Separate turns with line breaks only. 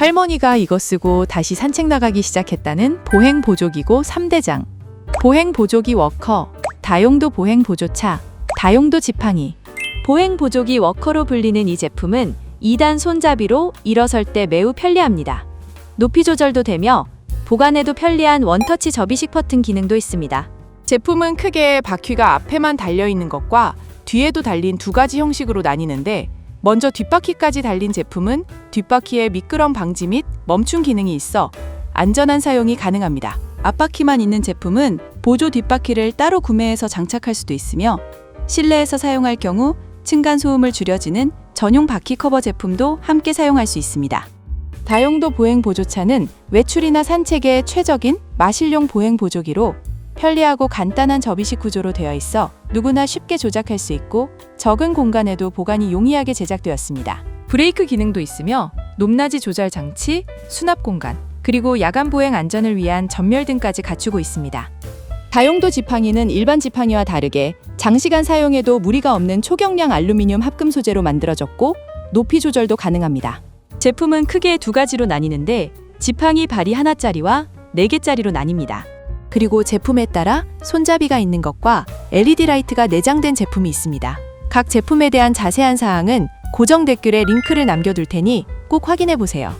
할머니가 이거 쓰고 다시 산책 나가기 시작했다는 보행 보조기고 3대장. 보행 보조기 워커, 다용도 보행 보조차, 다용도 지팡이.
보행 보조기 워커로 불리는 이 제품은 2단 손잡이로 일어설 때 매우 편리합니다. 높이 조절도 되며 보관에도 편리한 원터치 접이식 버튼 기능도 있습니다.
제품은 크게 바퀴가 앞에만 달려 있는 것과 뒤에도 달린 두 가지 형식으로 나뉘는데 먼저 뒷바퀴까지 달린 제품은 뒷바퀴에 미끄럼 방지 및 멈춤 기능이 있어 안전한 사용이 가능합니다. 앞바퀴만 있는 제품은 보조 뒷바퀴를 따로 구매해서 장착할 수도 있으며 실내에서 사용할 경우 층간 소음을 줄여주는 전용 바퀴 커버 제품도 함께 사용할 수 있습니다. 다용도 보행 보조차는 외출이나 산책에 최적인 마실용 보행 보조기로 편리하고 간단한 접이식 구조로 되어 있어 누구나 쉽게 조작할 수 있고 적은 공간에도 보관이 용이하게 제작되었습니다. 브레이크 기능도 있으며 높낮이 조절 장치, 수납 공간, 그리고 야간 보행 안전을 위한 전멸 등까지 갖추고 있습니다. 다용도 지팡이는 일반 지팡이와 다르게 장시간 사용해도 무리가 없는 초경량 알루미늄 합금 소재로 만들어졌고 높이 조절도 가능합니다.
제품은 크게 두 가지로 나뉘는데 지팡이 발이 하나짜리와 네 개짜리로 나뉩니다.
그리고 제품에 따라 손잡이가 있는 것과 LED 라이트가 내장된 제품이 있습니다. 각 제품에 대한 자세한 사항은 고정 댓글에 링크를 남겨둘 테니 꼭 확인해 보세요.